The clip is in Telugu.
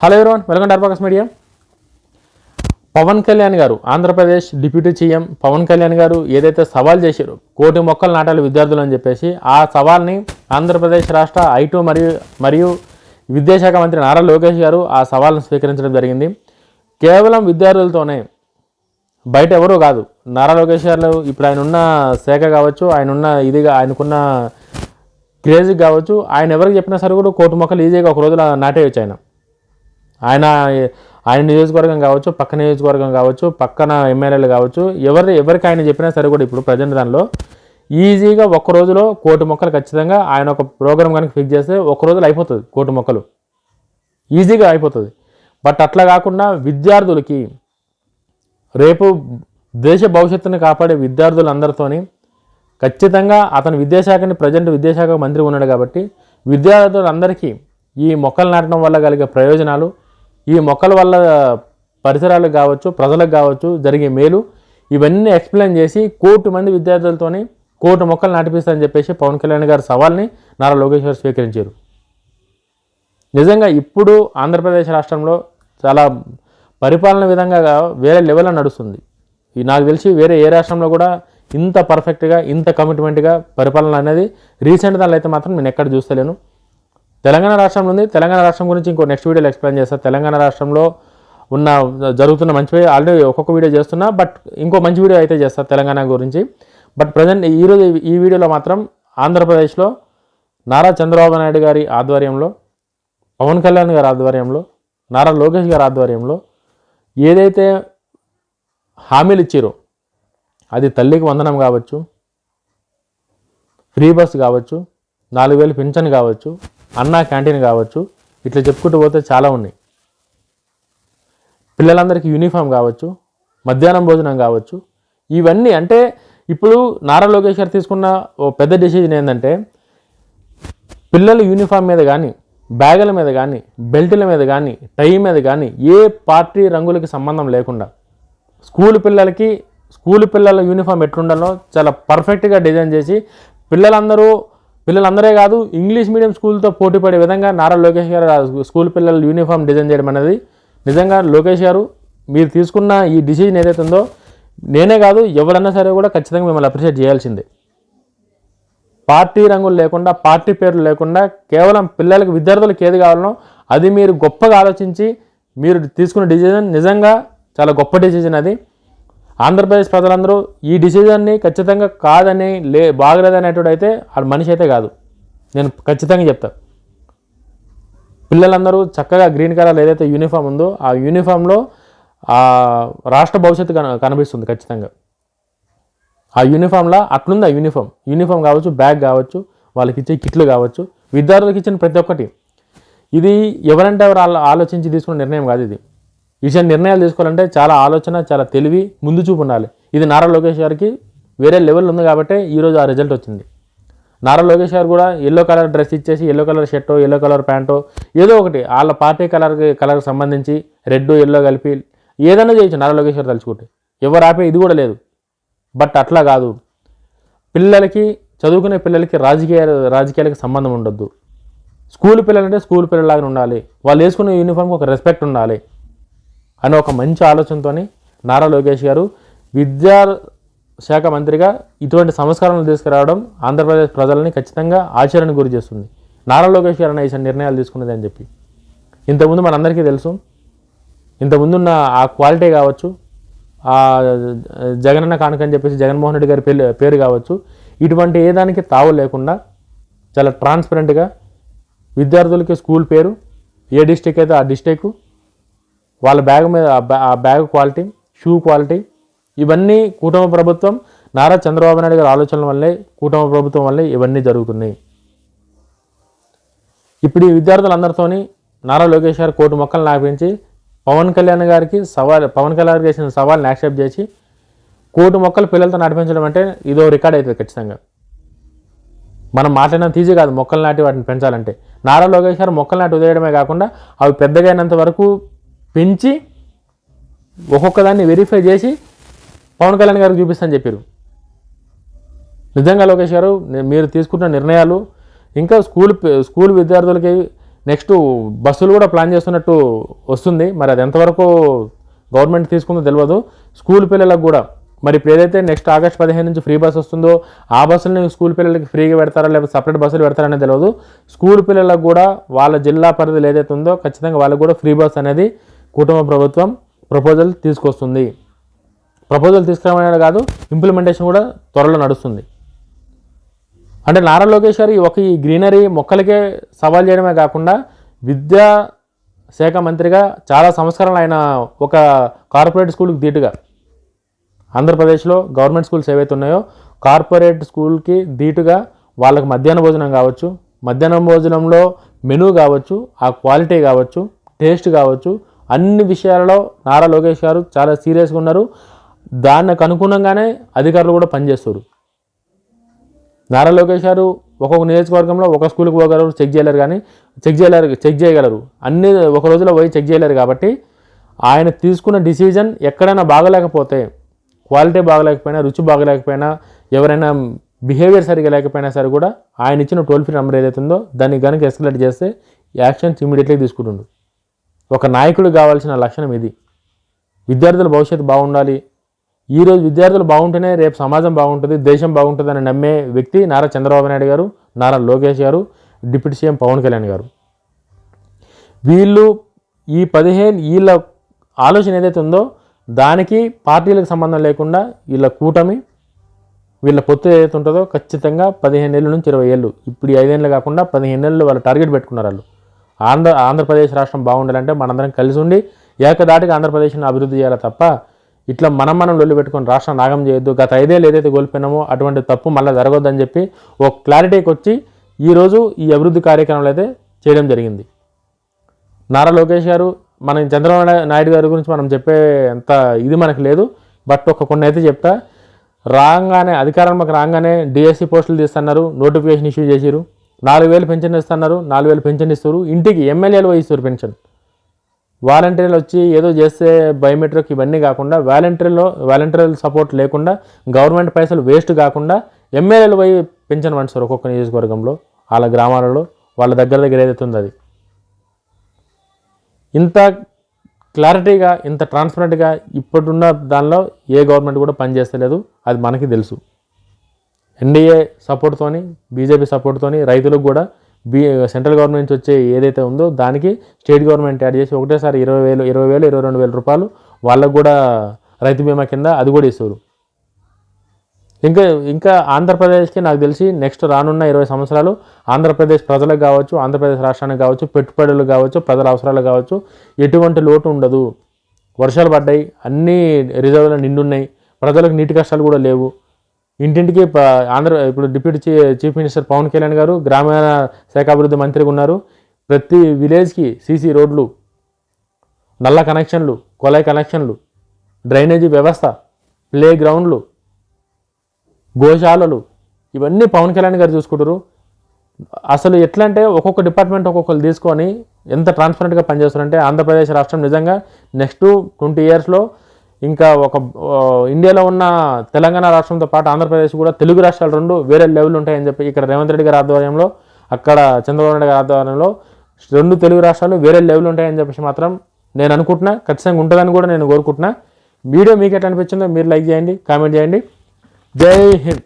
Hello everyone welcome to media Pawan Kalyan garu Andhra Pradesh deputy CM Pawan Kalyan garu ఏదైతే సవాల్ చేశారో కోటి మొక్కలు నాటాలి విద్యార్థులు అని చెప్పేసి ఆ సవాల్ని ఆంధ్రప్రదేశ్ రాష్ట్ర ఐటు మరియు మరియు విద్యాశాఖ మంత్రి నారా లోకేష్ గారు ఆ సవాల్ను స్వీకరించడం జరిగింది కేవలం విద్యార్థులతోనే బయట ఎవరూ కాదు నారా లోకేష్ గారు ఇప్పుడు ఆయన ఉన్న శాఖ కావచ్చు ఆయన ఉన్న ఇదిగా ఆయనకున్న క్రేజ్ కావచ్చు ఆయన ఎవరికి చెప్పినా సరే కూడా కోటి మొక్కలు ఈజీగా ఒక రోజులో నాటేయచ్చు ఆయన ఆయన ఆయన నియోజకవర్గం కావచ్చు పక్క నియోజకవర్గం కావచ్చు పక్కన ఎమ్మెల్యేలు కావచ్చు ఎవరి ఎవరికి ఆయన చెప్పినా సరే కూడా ఇప్పుడు ప్రజెంట్ దానిలో ఈజీగా ఒక్క రోజులో కోటి మొక్కలు ఖచ్చితంగా ఆయన ఒక ప్రోగ్రామ్ కనుక ఫిక్స్ చేస్తే ఒక్క రోజులో అయిపోతుంది కోటి మొక్కలు. ఈజీగా అయిపోతుంది. బట్ అట్లా కాకుండా విద్యార్థులకి రేపు దేశ భవిష్యత్తుని కాపాడే విద్యార్థులందరితోని ఖచ్చితంగా అతను విద్యాశాఖని ప్రజెంట్ విద్యాశాఖ మంత్రి ఉన్నాడు కాబట్టి విద్యార్థులందరికీ ఈ మొక్కలు నాటడం వల్ల కలిగే ప్రయోజనాలు ఈ మొక్కల వల్ల పరిసరాలకు కావచ్చు ప్రజలకు కావచ్చు జరిగే మేలు. ఇవన్నీ ఎక్స్ప్లెయిన్ చేసి కోటి మంది విద్యార్థులతోని కోటి మొక్కలు నాటిపిస్తారని చెప్పేసి పవన్ కళ్యాణ్ గారి సవాల్ని నారా లోకేష్ గారు స్వీకరించారు. నిజంగా ఇప్పుడు ఆంధ్రప్రదేశ్ రాష్ట్రంలో చాలా పరిపాలన విధంగా వేరే లెవెల్లో నడుస్తుంది. నాకు తెలిసి వేరే ఏ రాష్ట్రంలో కూడా ఇంత పర్ఫెక్ట్గా ఇంత కమిట్మెంట్గా పరిపాలన అనేది రీసెంట్ దానిలో అయితే మాత్రం నేను ఎక్కడ చూస్తలేను. తెలంగాణ రాష్ట్రంలో ఉంది. తెలంగాణ రాష్ట్రం గురించి ఇంకో నెక్స్ట్ వీడియోలో ఎక్స్ప్లెయిన్ చేస్తాను తెలంగాణ రాష్ట్రంలో ఉన్న జరుగుతున్న మంచి ఆల్రెడీ ఒక్కొక్క వీడియో చేస్తున్నా బట్ ఇంకో మంచి వీడియో అయితే చేస్తాను తెలంగాణ గురించి. బట్ ప్రజెంట్ ఈరోజు ఈ వీడియోలో మాత్రం ఆంధ్రప్రదేశ్లో నారా చంద్రబాబు నాయుడు గారి ఆధ్వర్యంలో పవన్ కళ్యాణ్ గారి ఆధ్వర్యంలో నారా లోకేష్ గారి ఆధ్వర్యంలో ఏదైతే హామీలు ఇచ్చారో అది తల్లికి వందనం కావచ్చు ఫ్రీ బస్ కావచ్చు నాలుగు వేలు పింఛన్ కావచ్చు అన్నా క్యాంటీన్ కావచ్చు ఇట్లా చెప్పుకుంటూ పోతే చాలా ఉన్నాయి. పిల్లలందరికీ యూనిఫామ్ కావచ్చు మధ్యాహ్నం భోజనం కావచ్చు. ఇవన్నీ అంటే ఇప్పుడు నారా లోకేష్ గారు తీసుకున్న ఓ పెద్ద డెసిజన్ ఏంటంటే పిల్లల యూనిఫామ్ మీద కానీ బ్యాగుల మీద కానీ బెల్టుల మీద కానీ టై మీద కానీ ఏ పార్టీ రంగులకి సంబంధం లేకుండా స్కూల్ పిల్లలకి స్కూల్ పిల్లల యూనిఫామ్ ఎట్లుండాలో చాలా పర్ఫెక్ట్గా డిజైన్ చేసి పిల్లలందరూ పిల్లలందరే కాదు ఇంగ్లీష్ మీడియం స్కూల్తో పోటీ పడే విధంగా నారా లోకేష్ గారు స్కూల్ పిల్లల యూనిఫామ్ డిజైన్ చేయడం అనేది నిజంగా లోకేష్ గారు మీరు తీసుకున్న ఈ డిసిజన్ ఏదైతే ఉందో నేనే కాదు ఎవరన్నా సరే కూడా ఖచ్చితంగా మిమ్మల్ని అప్రిషియేట్ చేయాల్సిందే. పార్టీ రంగులు లేకుండా పార్టీ పేర్లు లేకుండా కేవలం పిల్లలకు విద్యార్థులకు ఏది కావాలనో అది మీరు గొప్పగా ఆలోచించి మీరు తీసుకున్న డిసిజన్ నిజంగా చాలా గొప్ప డిసిజన్ అది. ఆంధ్రప్రదేశ్ ప్రజలందరూ ఈ డిసిజన్ని ఖచ్చితంగా కాదని లే బాగలేదనేటోడు అయితే ఆ మనిషి అయితే కాదు. నేను ఖచ్చితంగా చెప్తా. పిల్లలందరూ చక్కగా గ్రీన్ కలర్ ఏదైతే యూనిఫామ్ ఉందో ఆ యూనిఫామ్లో ఆ రాష్ట్ర భవిష్యత్తు కన కనిపిస్తుంది ఖచ్చితంగా. ఆ యూనిఫామ్లో అట్లుంది ఆ యూనిఫామ్. యూనిఫామ్ కావచ్చు బ్యాగ్ కావచ్చు వాళ్ళకి ఇచ్చే కిట్లు కావచ్చు విద్యార్థులకు ఇచ్చిన ప్రతి ఒక్కటి. ఇది ఎవరంటే ఎవరు ఆలోచించి తీసుకున్న నిర్ణయం కాదు ఇది. విషయం నిర్ణయాలు తీసుకోవాలంటే చాలా ఆలోచన చాలా తెలివి ముందు చూపు ఉండాలి. ఇది నారా లోకేష్ గారికి వేరే లెవెల్ ఉంది కాబట్టి ఈరోజు ఆ రిజల్ట్ వచ్చింది. నారా లోకేష్ గారు కూడా ఎల్లో కలర్ డ్రెస్ ఇచ్చేసి yellow colour shirt yellow colour ప్యాంటో ఏదో ఒకటి వాళ్ళ పార్టీ కలర్ కలర్కి సంబంధించి రెడ్ ఎల్లో కలిపి ఏదైనా చేయొచ్చు నారా లోకేష్ గారు తలుచుకుంటే. ఎవరు ఆపే ఇది కూడా లేదు. బట్ అట్లా కాదు. పిల్లలకి చదువుకునే పిల్లలకి రాజకీయ రాజకీయాలకి సంబంధం ఉండొద్దు. స్కూల్ పిల్లలంటే స్కూల్ పిల్లలాగా ఉండాలి. వాళ్ళు వేసుకునే యూనిఫామ్కి ఒక రెస్పెక్ట్ ఉండాలి. అని ఒక మంచి ఆలోచనతో నారా లోకేష్ గారు విద్యా శాఖ మంత్రిగా ఇటువంటి సంస్కరణలు తీసుకురావడం ఆంధ్రప్రదేశ్ ప్రజలని ఖచ్చితంగా ఆశ్చర్యానికి గురి చేస్తుంది. నారా లోకేష్ గారు ఈ నిర్ణయాలు తీసుకున్నది అని చెప్పి. ఇంతకుముందు మనందరికీ తెలుసు. ఇంతకుముందున్న ఆ క్వాలిటీ కావచ్చు ఆ జగనన్న కానుక అని చెప్పేసి జగన్మోహన్ రెడ్డి గారి పేరు పేరు కావచ్చు ఇటువంటి ఏ దానికి తావు లేకుండా చాలా ట్రాన్స్పరెంట్గా విద్యార్థులకి స్కూల్ పేరు ఏ డిస్టిక్ అయితే ఆ డిస్టిక్ వాళ్ళ బ్యాగ్ మీద ఆ బ్యాగ్ క్వాలిటీ షూ క్వాలిటీ ఇవన్నీ కూటమి ప్రభుత్వం నారా చంద్రబాబు నాయుడు గారి ఆలోచనల వల్లే కూటమి ప్రభుత్వం వల్లే ఇవన్నీ జరుగుతున్నాయి. ఇప్పుడు ఈ విద్యార్థులందరితోని నారా లోకేష్ గారు కోటి మొక్కలు నాపించి పవన్ కళ్యాణ్ గారికి సవాల్ పవన్ కళ్యాణ్ గారికి చేసిన సవాల్ని యాక్సెప్ట్ చేసి కోటి మొక్కలు పిల్లలతో నడిపించడం అంటే ఇదో రికార్డ్ అవుతుంది ఖచ్చితంగా. మనం మాట్లాడిన తీజే కాదు మొక్కలు నాటి వాటిని పెంచాలంటే. నారా లోకేష్ గారు మొక్కలు నాటి వదిలేయడమే కాకుండా అవి పెద్దగా అయినంత వరకు పెంచి ఒక్కొక్కదాన్ని వెరిఫై చేసి పవన్ కళ్యాణ్ గారికి చూపిస్తాను చెప్పారు. నిజంగా లోకేష్ గారు మీరు తీసుకున్న నిర్ణయాలు ఇంకా స్కూల్ స్కూల్ విద్యార్థులకి నెక్స్ట్ బస్సులు కూడా ప్లాన్ చేస్తున్నట్టు వస్తుంది. మరి అది ఎంతవరకు గవర్నమెంట్ తీసుకుందో తెలియదు స్కూల్ పిల్లలకు కూడా మరి ఇప్పుడు ఏదైతే నెక్స్ట్ ఆగస్ట్ పదిహేను నుంచి ఫ్రీ బస్ వస్తుందో ఆ బస్సులని స్కూల్ పిల్లలకి ఫ్రీగా పెడతారా లేకపోతే సపరేట్ బస్సులు పెడతారనేది తెలియదు స్కూల్ పిల్లలకు కూడా వాళ్ళ జిల్లా పరిధిలో ఏదైతే ఉందో ఖచ్చితంగా వాళ్ళకు కూడా ఫ్రీ బస్ అనేది కుటుంబ ప్రభుత్వం ప్రపోజల్ తీసుకొస్తుంది. ప్రపోజల్ తీసుకురావడం కాదు ఇంప్లిమెంటేషన్ కూడా త్వరలో నడుస్తుంది. అంటే నారా లోకేష్ గారు ఒక ఈ గ్రీనరీ మొక్కలకే సవాల్ చేయడమే కాకుండా విద్యా శాఖ మంత్రిగా చాలా సంస్కరణలు ఆయన ఒక కార్పొరేట్ స్కూల్కి ధీటుగా ఆంధ్రప్రదేశ్లో గవర్నమెంట్ స్కూల్స్ ఏవైతే ఉన్నాయో కార్పొరేట్ స్కూల్కి ధీటుగా వాళ్ళకి మధ్యాహ్న భోజనం కావచ్చు మధ్యాహ్నం భోజనంలో మెనూ కావచ్చు ఆ క్వాలిటీ కావచ్చు టేస్ట్ కావచ్చు అన్ని విషయాలలో నారా లోకేష్ గారు చాలా సీరియస్గా ఉన్నారు. దానికి అనుగుణంగానే అధికారులు కూడా పనిచేస్తారు. నారా లోకేష్ గారు ఒక్కొక్క నియోజకవర్గంలో ఒక స్కూల్కి పోగలరు చెక్ చేయలేరు కానీ చెక్ చేయలేరు చెక్ చేయగలరు. అన్ని ఒక రోజులో పోయి చెక్ చేయలేరు కాబట్టి ఆయన తీసుకున్న డిసిజన్ ఎక్కడైనా బాగలేకపోతే క్వాలిటీ బాగలేకపోయినా రుచి బాగలేకపోయినా ఎవరైనా బిహేవియర్ సరిగా లేకపోయినా సరే కూడా ఆయన ఇచ్చిన టోల్ ఫ్రీ నెంబర్ ఏదైతే ఉందో దాన్ని కనుక ఎస్కలేట్ చేస్తే యాక్షన్స్ ఇమీడియట్లీ తీసుకుంటుండు ఒక నాయకుడు కావాల్సిన లక్షణం ఇది. విద్యార్థుల భవిష్యత్తు బాగుండాలి. ఈరోజు విద్యార్థులు బాగుంటేనే రేపు సమాజం బాగుంటుంది దేశం బాగుంటుందని నమ్మే వ్యక్తి నారా చంద్రబాబు నాయుడు గారు నారా లోకేష్ గారు డిప్యూటీ సీఎం పవన్ కళ్యాణ్ గారు. వీళ్ళు ఈ పదిహేను వీళ్ళ ఆలోచన ఏదైతే ఉందో దానికి పార్టీలకు సంబంధం లేకుండా వీళ్ళ కూటమి వీళ్ళ పొత్తు ఏదైతే ఉంటుందో ఖచ్చితంగా పదిహేను ఏళ్ళ నుంచి ఇరవై ఏళ్ళు. ఇప్పుడు ఐదేళ్ళు కాకుండా పదిహేను ఏళ్ళు వాళ్ళు టార్గెట్ పెట్టుకున్నారు వాళ్ళు. ఆంధ్ర ఆంధ్రప్రదేశ్ రాష్ట్రం బాగుండాలంటే మనందరం కలిసి ఉండి ఏకదాటిగా ఆంధ్రప్రదేశ్ని అభివృద్ధి చేయాలి తప్ప ఇట్లా మనం మనం లొల్లి పెట్టుకొని రాష్ట్రం నాగం చేయొద్దు. గత ఐదేళ్ళు ఏదైతే కోల్పోయినామో అటువంటి తప్పు మళ్ళీ జరగొద్దని చెప్పి ఒక క్లారిటీకి వచ్చి ఈరోజు ఈ అభివృద్ధి కార్యక్రమాలు అయితే చేయడం జరిగింది. నారా లోకేష్ గారు మన చంద్రబాబు నాయుడు గారి గురించి మనం చెప్పే అంత ఇది మనకు లేదు. బట్ ఒక కొన్ని అయితే చెప్తా. రాగానే అధికారంలోకి రాగానే డిఎస్సి పోస్టులు తీస్తున్నారు. నోటిఫికేషన్ ఇష్యూ చేసిరు నాలుగు వేలు పెన్షన్ ఇస్తున్నారు నాలుగు వేలు పెన్షన్ ఇస్తారు ఇంటికి ఎమ్మెల్యేలు ఇస్తారు పెన్షన్. వాలంటీర్లు వచ్చి ఏదో చేస్తే బయోమెట్రిక్ ఇవన్నీ కాకుండా వాలంటీర్లో వాలంటీర్ సపోర్ట్ లేకుండా గవర్నమెంట్ పైసలు వేస్ట్ కాకుండా ఎమ్మెల్యేలు పోయి పెన్షన్ పంచుతారు ఒక్కొక్క నియోజకవర్గంలో వాళ్ళ గ్రామాలలో వాళ్ళ దగ్గర దగ్గర ఏదైతే ఉందో అది. ఇంత క్లారిటీగా ఇంత ట్రాన్స్పరెంట్గా ఇప్పుడున్న దానిలో ఏ గవర్నమెంట్ కూడా పనిచేస్తలేదు అది మనకి తెలుసు. ఎన్డీఏ సపోర్ట్తోని బీజేపీ సపోర్ట్తోని రైతులకు కూడా బీ సెంట్రల్ గవర్నమెంట్ నుంచి వచ్చే ఏదైతే ఉందో దానికి స్టేట్ గవర్నమెంట్ యాడ్ చేసి ఒకటేసారి ఇరవై వేలు ఇరవై వేలు ఇరవై రెండు వేల రూపాయలు వాళ్ళకు కూడా రైతు బీమా కింద అది కూడా ఇస్తారు ఇంకా ఇంకా ఆంధ్రప్రదేశ్కి నాకు తెలిసి నెక్స్ట్ రానున్న ఇరవై సంవత్సరాలు ఆంధ్రప్రదేశ్ ప్రజలకు కావచ్చు ఆంధ్రప్రదేశ్ రాష్ట్రానికి కావచ్చు పెట్టుబడులు కావచ్చు ప్రజల అవసరాలు కావచ్చు ఎటువంటి లోటు ఉండదు. వర్షాలు పడ్డాయి అన్ని రిజర్వ్లు నిండున్నాయి. ప్రజలకు నీటి కష్టాలు కూడా లేవు. ఇంటింటికి ఆంధ్ర ఇప్పుడు deputy chief minister Pawan Kalyan garu గ్రామీణ శాఖాభివృద్ధి మంత్రిగా ఉన్నారు. ప్రతి విలేజ్కి సీసీ రోడ్లు నల్ల కనెక్షన్లు కొలాయి కనెక్షన్లు డ్రైనేజీ వ్యవస్థ ప్లే గ్రౌండ్లు గోశాలలు ఇవన్నీ పవన్ కళ్యాణ్ గారు చూసుకుంటారు. అసలు ఎట్లా అంటే ఒక్కొక్క డిపార్ట్మెంట్ ఒక్కొక్కరు తీసుకొని ఎంత ట్రాన్స్పరెంట్గా పనిచేస్తారంటే ఆంధ్రప్రదేశ్ రాష్ట్రం నిజంగా నెక్స్ట్ ట్వంటీ ఇయర్స్లో ఇంకా ఒక ఇండియాలో ఉన్న తెలంగాణ రాష్ట్రంతో పాటు ఆంధ్రప్రదేశ్ కూడా తెలుగు రాష్ట్రాలు రెండు వేరే లెవెల్ ఉంటాయని చెప్పి ఇక్కడ రేవంత్ రెడ్డి గారి ఆధ్వర్యంలో అక్కడ చంద్రబాబు నాయుడు గారి ఆధ్వర్యంలో రెండు తెలుగు రాష్ట్రాలు వేరే లెవెల్ ఉంటాయని చెప్పేసి మాత్రం నేను అనుకుంటున్నా. ఖచ్చితంగా ఉంటుందని కూడా నేను కోరుకుంటున్నా. వీడియో మీకు ఎట్లా అనిపించిందో మీరు లైక్ చేయండి కామెంట్ చేయండి. జై హింద్.